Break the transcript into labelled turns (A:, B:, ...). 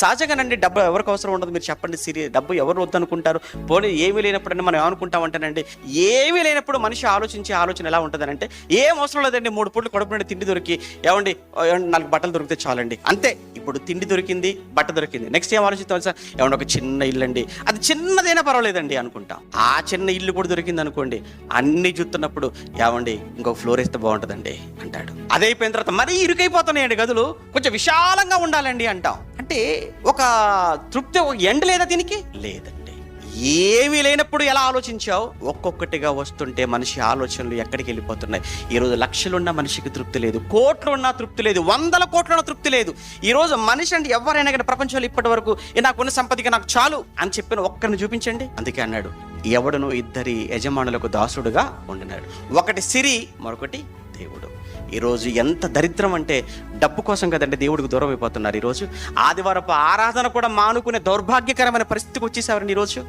A: సహజంగానండి డబ్బు ఎవరికి అవసరం ఉండదు మీరు చెప్పండి సిరి డబ్బు ఎవరు వద్దనుకుంటారు? పోనీ ఏమీ లేనప్పుడు మనం ఏమనుకుంటామంటేనండి ఏమీ లేనప్పుడు మనిషి ఆలోచించే ఆలోచన ఎలా ఉంటుందనంటే ఏం అవసరం లేదండి మూడు పూట్లు కడుపు నుండి తిండి దొరికి ఏమండి నాలుగు బట్టలు దొరికితే చాలండి. అంతే ఇప్పుడు తిండి దొరికింది బట్ట దొరికింది. నెక్స్ట్ ఏం ఆలోచిస్తాం సార్? ఏమన్నా ఒక చిన్న ఇల్లు అండి అది చిన్నదైనా పర్వాలేదండి అనుకుంటాం. ఆ చిన్న ఇల్లు కూడా దొరికింది అనుకోండి అన్ని చూస్తున్నప్పుడు ఏమండి ఇంకొక ఫ్లోర్ వేస్తే బాగుంటుందండి అంటాడు. అదైపోయిన అయిపోయిన తర్వాత మరీ ఇరుకైపోతున్నాయండి గదులు కొంచెం విశాలంగా ఉండాలండి అంటాం. అంటే ఒక తృప్తి ఒక ఎండ్ లేదా దీనికి? లేదండి. ఏమీ లేనప్పుడు ఎలా ఆలోచించావు? ఒక్కొక్కటిగా వస్తుంటే మనిషి ఆలోచనలు ఎక్కడికి వెళ్ళిపోతున్నాయి? ఈరోజు లక్షలున్న మనిషికి తృప్తి లేదు కోట్లు ఉన్నా తృప్తి లేదు వందల కోట్లున్న తృప్తి లేదు. ఈరోజు మనిషి అంటే ఎవరైనా కానీ ప్రపంచంలో ఇప్పటి వరకు నాకున్న సంపదిగా నాకు చాలు అని చెప్పిన ఒక్కరిని చూపించండి. అందుకే అన్నాడు ఎవడును ఇద్దరి యజమానులకు దాసుడుగా ఉండినాడు. ఒకటి సిరి మరొకటి దేవుడు. ఈరోజు ఎంత దరిద్రం అంటే డబ్బు కోసం కదండి దేవుడికి దూరం అయిపోతున్నారు ఈరోజు. ఆదివారపు ఆరాధన కూడా మానుకునే దౌర్భాగ్యకరమైన పరిస్థితికి వచ్చేసారండి ఈరోజు.